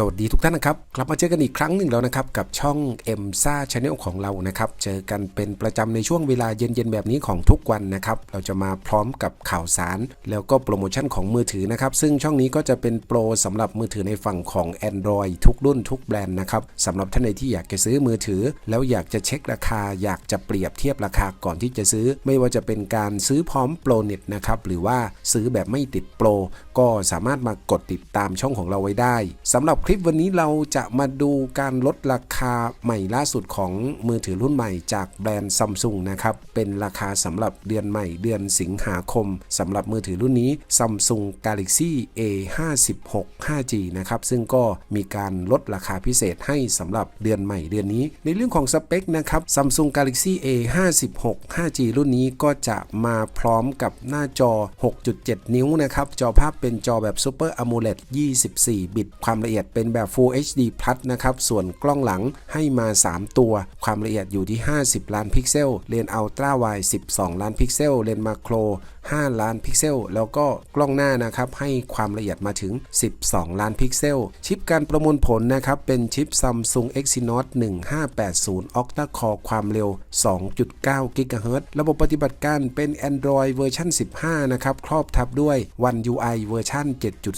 สวัสดีทุกท่านนะครับ กลับมาเจอกันอีกครั้งหนึ่งแล้วนะครับ กับช่อง m อ็มซ่าชาแนลของเรานะครับ เจอกันเป็นประจำในช่วงเวลาเย็นๆแบบนี้ของทุกวันนะครับ เราจะมาพร้อมกับข่าวสาร แล้วก็โปรโมชั่นของมือถือนะครับ ซึ่งช่องนี้ก็จะเป็นโปรสำหรับมือถือในฝั่งของ Android ทุกรุ่นทุกแบรนด์นะครับสำหรับท่านใดที่อยากจะซื้อมือถือ แล้วอยากจะเช็คราคา อยากจะเปรียบเทียบราคาก่อนที่จะซื้อ ไม่ว่าจะเป็นการซื้อพร้อมโปรเน็ตนะครับหรือว่าซื้อแบบไม่ติดโปรก็สามารถมากดติดตามช่องของเราไว้ได้สำหรับลิปวันนี้เราจะมาดูการลดราคาใหม่ล่าสุดของมือถือรุ่นใหม่จากแบรนด์ซัมซุงนะครับ เป็นราคาสำหรับเดือนใหม่เดือนสิงหาคมสำหรับมือถือรุ่นนี้ Samsung Galaxy A 5 6 5G นะครับ ซึ่งก็มีการลดราคาพิเศษให้สำหรับเดือนใหม่เดือนนี้ ในเรื่องของสเปคนะครับ Samsung Galaxy A 5 6 5G รุ่นนี้ก็จะมาพร้อมกับหน้าจอ 6.7 นิ้วนะครับ จอภาพเป็นจอแบบ Super AMOLED 24 บิตความละเอียดเป็นแบบ Full HD Plus นะครับ ส่วนกล้องหลังให้มา 3 ตัว ความละเอียดอยู่ที่ 50 ล้านพิกเซล เลนส์อัลตร้าไวด์12 ล้านพิกเซล เลนส์มาโคร 5 ล้านพิกเซล แล้วก็กล้องหน้านะครับ ให้ความละเอียดมาถึง 12 ล้านพิกเซล ชิปการประมวลผลนะครับ เป็นชิป Samsung Exynos 1580 Octa Core ความเร็ว 2.9 GHz ระบบปฏิบัติการเป็น Android เวอร์ชัน15 นะครับ ครอบทับด้วย One UI เวอร์ชัน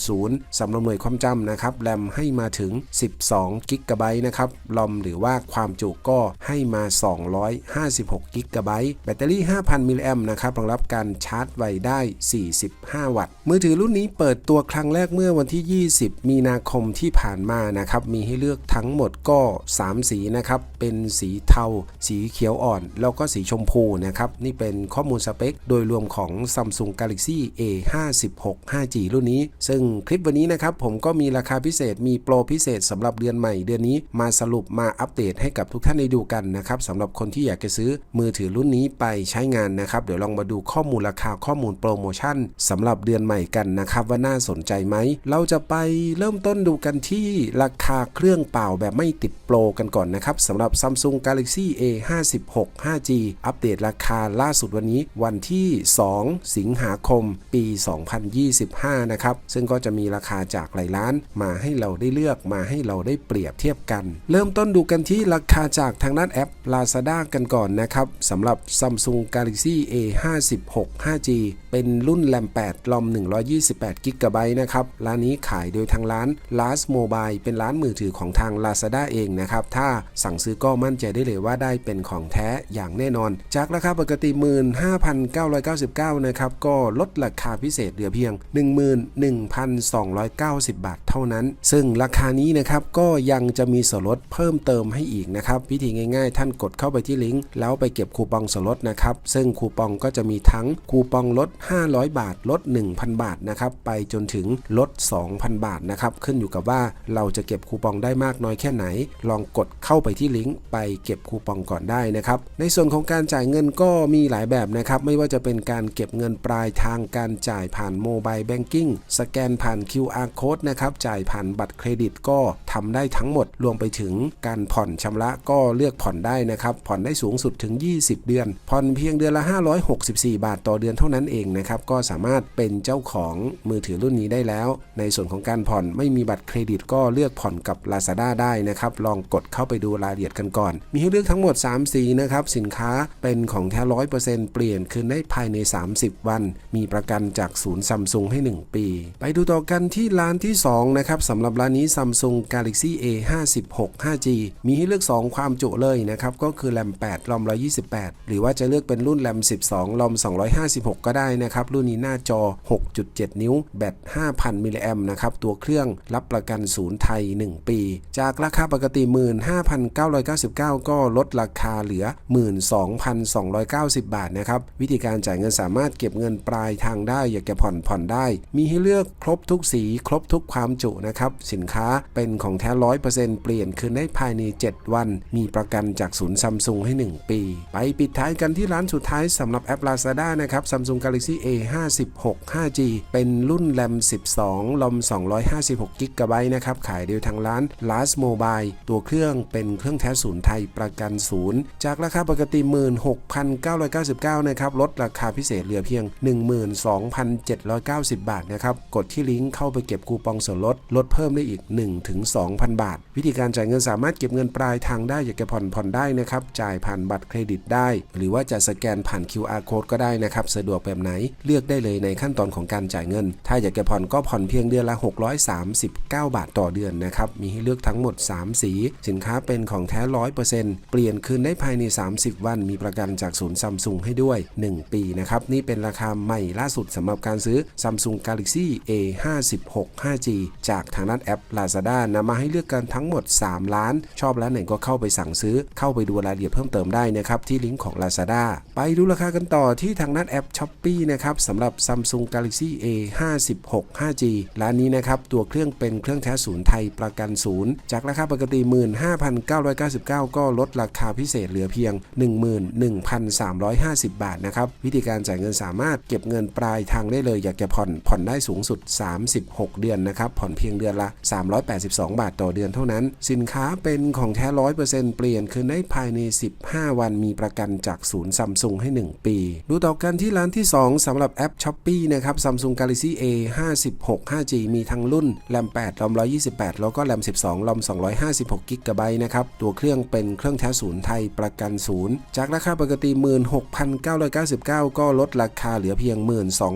7.0สำหรับหน่วยความจำนะครับ แรมให้มาถึง 12 g b นะครับ ลอมหรือว่าความจุก็ให้มา 256 g b แบตเตอรี่ 5,000 มิลลิแอมนะครับรองรับการชาร์จไวได้ 45 วัตต์ มือถือรุ่นนี้เปิดตัวครั้งแรกเมื่อวันที่ 20 มีนาคมที่ผ่านมานะครับ มีให้เลือกทั้งหมดก็ 3 สีนะครับ เป็นสีเทา สีเขียวอ่อน แล้วก็สีชมพูนะครับ นี่เป็นข้อมูลสเปค โดยรวมของ Samsung Galaxy A 5 6 5G รุ่นนี้ ซึ่งคลิปวันนี้นะครับผมก็มีราคาพิเศษมีีโปรพิเศษสำหรับเดือนใหม่เดือนนี้มาสรุปมาอัปเดตให้กับทุกท่านได้ดูกันนะครับสำหรับคนที่อยากจะซื้อมือถือรุ่นนี้ไปใช้งานนะครับเดี๋ยวลองมาดูข้อมูลราคาข้อมูลโปรโมชั่นสำหรับเดือนใหม่กันนะครับว่าน่าสนใจไหมเราจะไปเริ่มต้นดูกันที่ราคาเครื่องเปล่าแบบไม่ติดโปรกันก่อนนะครับสำหรับ Samsung Galaxy A 5 6 5G อัปเดตราคาล่าสุดวันนี้วันที่ 2 สิงหาคม ปี 2025 นะครับ ซึ่งก็จะมีราคาจากหลายร้านมาให้เราได้เลือกมาให้เราได้เปรียบเทียบกัน เริ่มต้นดูกันที่ราคาจากทางด้านแอป Lazada กันก่อนนะครับสำหรับ Samsung Galaxy A 5 6 5G เป็นรุ่นแรม8ลอม 128 g b นะครับ ร้านนี้ขายโดยทางร้าน Last Mobile เป็นร้านมือถือของทาง Lazada เองนะครับ ถ้าสั่งซื้อก็มั่นใจได้เลยว่าได้เป็นของแท้อย่างแน่นอน จากราคาปกติ 15,999 นะครับ ก็ลดราคาพิเศษเหลือเพียง 11,290 บาทเท่านั้น ซึ่งราคานี้นะครับก็ยังจะมีส่วนลดเพิ่มเติมให้อีกนะครับวิธีง่ายๆ ท่านกดเข้าไปที่ลิงก์แล้วไปเก็บคูปองส่วนลดนะครับซึ่งคูปองก็จะมีทั้งคูปองลด500 บาท ลด 1,000 บาทนะครับไปจนถึงลด 2,000 บาทนะครับขึ้นอยู่กับว่าเราจะเก็บคูปองได้มากน้อยแค่ไหน ลองกดเข้าไปที่ลิงก์ไปเก็บคูปองก่อนได้นะครับในส่วนของการจ่ายเงินก็มีหลายแบบนะครับไม่ว่าจะเป็นการเก็บเงินปลายทางการจ่ายผ่านโมบายแบงกิ้งสแกนผ่าน QR code นะครับจ่ายผ่านบัตรเครดิตก็ทำได้ทั้งหมดรวมไปถึงการผ่อนชำระก็เลือกผ่อนได้นะครับผ่อนได้สูงสุดถึง 20 เดือน ผ่อนเพียงเดือนละ 564 บาทต่อเดือนเท่านั้นเองนะครับก็สามารถเป็นเจ้าของมือถือรุ่นนี้ได้แล้ว ในส่วนของการผ่อนไม่มีบัตรเครดิตก็เลือกผ่อนกับ Lazada ได้นะครับลองกดเข้าไปดูรายละเอียดกันก่อน มีให้เลือกทั้งหมด 3 สีนะครับสินค้าเป็นของแท้ร้อยเปอร์เซ็นต์เปลี่ยนคืนได้ภายใน 30 วัน มีประกันจากศูนย์ซัมซุงให้ 1 ปี ไปดูต่อกันที่ร้านที่2นะครับสำหรับร้านนี้ Samsung Galaxy A 5 6 5G มีให้เลือก 2 ความจุเลยนะครับก็คือแรม8รอม128 หรือว่าจะเลือกเป็นรุ่นแรม12รอม256 ก็ได้นะครับ รุ่นนี้หน้าจอ 6.7 นิ้ว แบต 5,000 มิลลิแอมนะครับ ตัวเครื่องรับประกันศูนย์ไทย 1 ปี จากราคาปกติ 15,999 ก็ลดราคาเหลือ 12,290 บาทนะครับ วิธีการจ่ายเงินสามารถเก็บเงินปลายทางได้ อยากจะผ่อนผ่อนได้ มีให้เลือกครบทุกสี ครบทุกความจุนะครับ สินค้าเป็นของแท้ร้อยเปอร์เซ็นต์เปลี่ยนคืนได้ภายใน 7 วัน มีประกันจากศูนย์ซัมซุงให้ 1 ปี ไปปิดท้ายกันที่ร้านสุดท้ายสำหรับแอป Lazada นะครับ Samsung Galaxy Galaxy A 56 5G เป็นรุ่นแรม12 ลอม 256 g b นะครับ ขายโดยทางร้าน Last Mobile ตัวเครื่องเป็นเครื่องแท้ศูนย์ไทยประกันศูนย์ จากราคาปกติ 16,999 นะครับ ลดราคาพิเศษเหลือเพียง 12,790 บาทนะครับ กดที่ลิงก์เข้าไปเก็บคูปองส่วนลด ลดเพิ่มได้อีก 1-2,000 บาท วิธีการจ่ายเงินสามารถเก็บเงินปลายทางได้อยากจะผ่อนผ่อนได้นะครับ จ่ายผ่านบัตรเครดิตได้ หรือว่าจะสแกนผ่าน QR code ก็ได้นะครับ สะดวกแบบไหนเลือกได้เลยในขั้นตอนของการจ่ายเงิน ถ้าอยากจะผ่อนก็ผ่อนเพียงเดือนละ 639 บาทต่อเดือนนะครับ มีให้เลือกทั้งหมด 3 สี สินค้าเป็นของแท้ 100%เปลี่ยนคืนได้ภายใน 30 วัน มีประกันจากศูนย์ซัมซุงให้ด้วย 1 ปีนะครับ นี่เป็นราคาใหม่ล่าสุดสำหรับการซื้อ Samsung Galaxy A 56 5G จากทางด้านแอป Lazada นำมาให้เลือกกันทั้งหมด 3 ล้าน ชอบร้านไหนก็เข้าไปสั่งซื้อ เข้าไปดูรายละเอียดเพิ่มเติมได้นะครับที่ลิงก์ของ Lazada ไปดูราคากันต่อที่ทางด้านแอป Shopee นะครับสำหรับ Samsung Galaxy A 56 5G ร้านนี้นะครับ ตัวเครื่องเป็นเครื่องแท้ศูนย์ไทยประกันศูนย์จากราคาปกติ 15,999 ก็ลดราคาพิเศษเหลือเพียง 11,350 บาทนะครับ วิธีการจ่ายเงินสามารถเก็บเงินปลายทางได้เลย อยากจะผ่อนผ่อนได้สูงสุด 36 เดือนนะครับ ผ่อนเพียงเดือนละ 382 บาทต่อเดือนเท่านั้น สินค้าเป็นของแท้ 100%เปลี่ยนคืนได้ภายใน 15 วันมีประกันจากศูนย์ซัมซุงให้ 1 ปี ดูต่อกันที่ร้านที่ 2สำหรับแอป Shopee นะครับ Samsung Galaxy A 56 5G มีทั้งรุ่นแรม8รอม128 แล้วก็แรม12รอม256 g b นะครับ ตัวเครื่องเป็นเครื่องแท้ศูนย์ไทยประกันศูนย์ จากราคาปกติ 16,999 ก็ลดราคาเหลือเพียง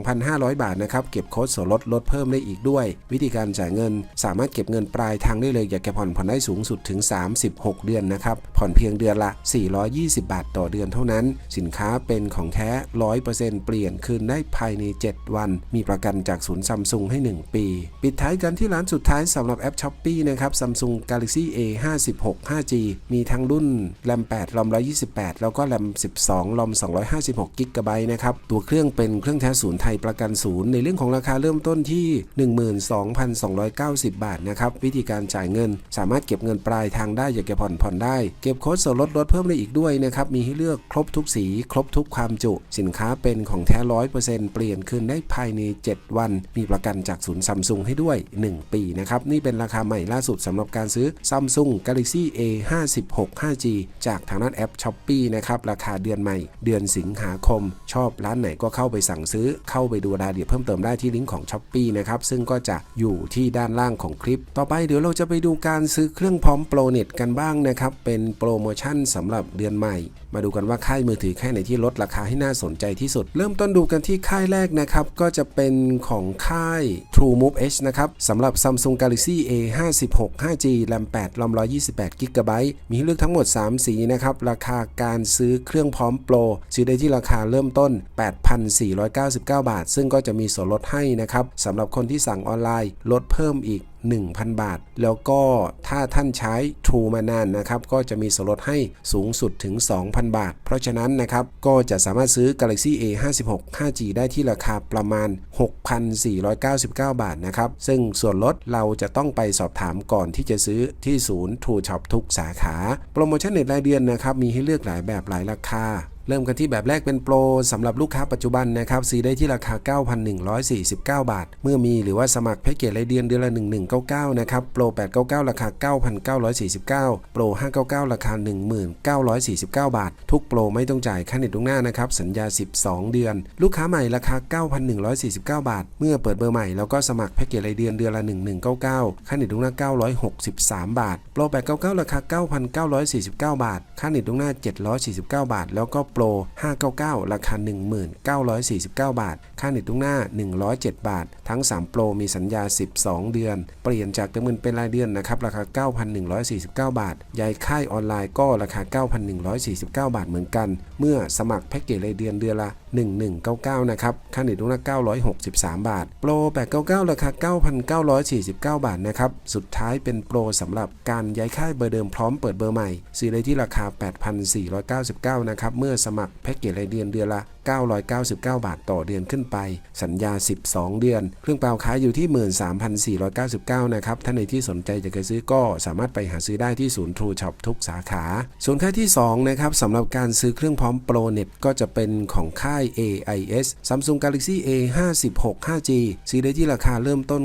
12,500 บาทนะครับ เก็บโค้ดส่วนลดลดเพิ่มได้อีกด้วย วิธีการจ่ายเงิน สามารถเก็บเงินปลายทางได้เลย อยากจะผ่อนผ่อนได้สูงสุดถึง 36 เดือนนะครับ ผ่อนเพียงเดือนละ 420 บาทต่อเดือนเท่านั้น สินค้าเป็นของแท้ 100%เปลี่ยนคืนได้ภายใน 7 วัน มีประกันจากศูนย์ซัมซุงให้ 1 ปี ปิดท้ายกันที่ร้านสุดท้ายสำหรับแอป Shopee นะครับ Samsung Galaxy A 56 5G มีทั้งรุ่นแรม8รอม128 แล้วก็แรม12รอม256 g b นะครับ ตัวเครื่องเป็นเครื่องแท้ศูนย์ไทยประกันศูนย์ในเรื่องของราคาเริ่มต้นที่ 12,290 บาทนะครับ วิธีการจ่ายเงิน สามารถเก็บเงินปลายทางได้อยากจะผ่อนผ่อนได้ เก็บโค้ดส่วนลดลดเพิ่มได้อีกด้วยนะครับ มีให้เลือกครบทุกสี ครบทุกความจุ สินค้าเป็นของแท้100%เปลี่ยนคืนได้ภายใน 7 วัน มีประกันจากศูนย์ซัมซุงให้ด้วย 1 ปีนะครับ นี่เป็นราคาใหม่ล่าสุดสำหรับการซื้อ Samsung Galaxy A 56 5G จากทางด้านแอป Shopee นะครับ ราคาเดือนใหม่ เดือนสิงหาคม ชอบร้านไหนก็เข้าไปสั่งซื้อ เข้าไปดูรายละเอียดเพิ่มเติมได้ที่ลิงก์ของ Shopee นะครับ ซึ่งก็จะอยู่ที่ด้านล่างของคลิป ต่อไปเดี๋ยวเราจะไปดูการซื้อเครื่องพร้อมโปรเน็ตกันบ้างนะครับ เป็นโปรโมชั่นสำหรับเดือนใหม่ มาดูกันว่าค่ายมือถือค่ายไหนที่ลดราคาให้น่าสนใจที่สุด เริ่มต้นดููกันที่ค่ายแรกนะครับ ก็จะเป็นของค่าย True Move H นะครับสำหรับ Samsung Galaxy A 56 5G แรม8รอม128 g b มีให้เลือกทั้งหมด 3 สีนะครับ ราคาการซื้อเครื่องพร้อมโปร ซื้อได้ที่ราคาเริ่มต้น 8,499 บาท ซึ่งก็จะมีส่วนลดให้นะครับสำหรับคนที่สั่งออนไลน์ ลดเพิ่มอีก 1,000 บาท แล้วก็ถ้าท่านใช้ True มานานนะครับ ก็จะมีส่วนลดให้สูงสุดถึง 2,000 บาท เพราะฉะนั้นนะครับก็จะสามารถซื้อ Galaxy A 56 5G ได้ที่ราคาประมาณ 6,499 บาทนะครับ ซึ่งส่วนลดเราจะต้องไปสอบถามก่อนที่จะซื้อที่ศูนย์ True Shop ทุกสาขา โปรโมชั่นเน็ตรายเดือนนะครับ มีให้เลือกหลายแบบหลายราคา เริ่มกันที่แบบแรกเป็นโปรสำหรับลูกค้าปัจจุบันนะครับซื้อได้ที่ราคา 9,149 บาท เมื่อมีหรือว่าสมัครแพ็กเกจรายเดือนเดือนละ 1199 นะครับ โปร 899 ราคา 9,949 โปร 599 ราคา 1949 บาท ทุกโปรไม่ต้องจ่ายค่าเน็ตตรงหน้านะครับ สัญญา 12 เดือน ลูกค้าใหม่ราคา 9,149 บาท เมื่อเปิดเบอร์ใหม่แล้วก็สมัครแพ็กเกจรายเดือนเดือนละ 1199 ค่าเน็ตตรงหน้า 963 บาทโปร899 ราคา 9,949 บาท ค่าเน็ตตรงหน้า 749 บาท แล้วก็โปร599 ราคา 1949 บาท ค่าเน็ตทุกหน้า 107 บาท ทั้ง3โปรมีสัญญา 12 เดือน เปลี่ยนจากเติมเงินเป็นรายเดือนนะครับ ราคา 9,149 บาทย้ายค่ายออนไลน์ก็ราคา 9,149 บาทเหมือนกัน เมื่อสมัครแพ็กเกจรายเดือนเดือนละ 1199 นะครับ ค่าเน็ตทุกหน้า 963 บาทโปร899 ราคา 9,949 บาทนะครับ สุดท้ายเป็นโปรสำหรับการย้ายค่ายเบอร์เดิมพร้อมเปิดเบอร์ใหม่ซื้อได้ที่ราคา 8,499 นะครับ เมื่อสมัครแพ็กเกจรายเดือนเดือนละ 999 บาทต่อเดือนขึ้นไป สัญญา 12 เดือน เครื่องเปล่าขายอยู่ที่ 13,499 นะครับถ้าในที่สนใจจะไปซื้อก็สามารถไปหาซื้อได้ที่ศูนย์ True Shop ทุกสาขา ส่วนค่ายที่ 2 นะครับสำหรับการซื้อเครื่องพร้อม Pro Net ก็จะเป็นของค่าย AIS Samsung Galaxy A 56 5G ซื้อได้ที่ราคาเริ่มต้น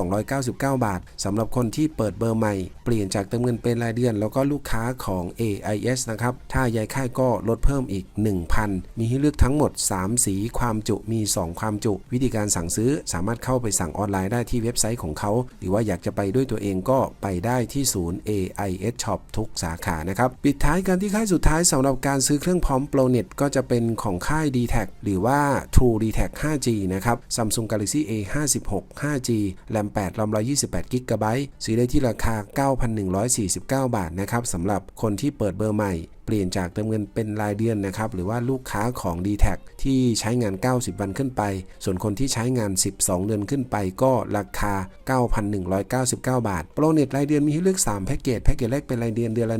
9,299 บาทสำหรับคนที่เปิดเบอร์ใหม่ เปลี่ยนจากเติมเงินเป็นรายเดือน แล้วก็ลูกค้าของ AIS นะครับ ถ้าย้ายค่ายก็ลดเพิ่มอีก 1,000 มีให้เลือกทั้งหมด 3 สีความจุมี 2 ความจุ วิธีการสั่งซื้อสามารถเข้าไปสั่งออนไลน์ได้ที่เว็บไซต์ของเขา หรือว่าอยากจะไปด้วยตัวเองก็ไปได้ที่ศูนย์ AIS Shop ทุกสาขานะครับปิดท้ายกันที่ค่ายสุดท้ายสำหรับการซื้อเครื่องพร้อม Pro Net ก็จะเป็นของค่าย d t แทหรือว่า True d t แท 5G นะครับ Samsung Galaxy A 56 5G แรม8รอม128 g b ซื้อได้ที่ราคา 9,149 บาทนะครับสำหรับคนที่เปิดเบอร์ใหม่ เปลี่ยนจากเติมเงินเป็นรายเดือนนะครับหรือว่าลูกค้าของ d t แทที่ใช้งาน 90 วันขึ้นไป ส่วนคนที่ใช้งาน 12 เดือนขึ้นไปก็ราคา 9,199 บาท โปรเน็ตรายเดือนมีให้เลือก 3 แพ็กเกจ แพ็กเกจแรกเป็นรายเดือนเดือนละ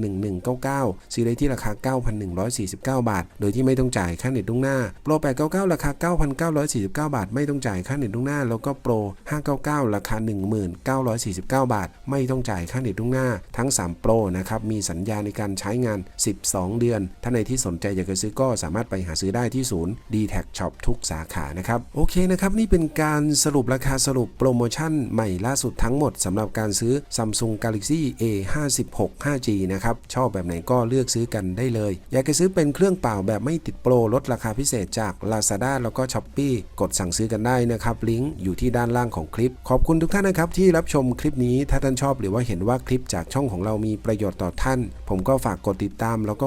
1199 ซื้อได้ที่ราคา 9,149 บาท โดยที่ไม่ต้องจ่ายค่าเน็ตล่วงหน้า โปร 899 ราคา 9,949 บาท ไม่ต้องจ่ายค่าเน็ตล่วงหน้า แล้วก็โปร 599 ราคา 19,949 บาท ไม่ต้องจ่ายค่าเน็ตล่วงหน้า ทั้ง 3 โปรนะครับ มีสัญญาในการใช้งาน 12เดือน ถ้าในที่สนใจอยากจะซื้อก็สามารถไปหาซื้อได้ที่ศูนย์ d t แท Shop ทุกสาขานะครับ โอเคนะครับ นี่เป็นการสรุปราคาสรุปโปรโมชั่นใหม่ล่าสุดทั้งหมดสำหรับการซื้อ Samsung Galaxy A 56 5G นะครับ ชอบแบบไหนก็เลือกซื้อกันได้เลย อยากจะซื้อเป็นเครื่องเปล่าแบบไม่ติดโปรลดราคาพิเศษจาก Lazada แล้วก็ Shopee กดสั่งซื้อกันได้นะครับ ลิงก์อยู่ที่ด้านล่างของคลิป ขอบคุณทุกท่านนะครับที่รับชมคลิปนี้ถ้าท่านชอบหรือว่าเห็นว่าคลิปจากช่องของเรามีประโยชน์ต่อท่าน ผมก็ฝากกดติดตามแล้วก็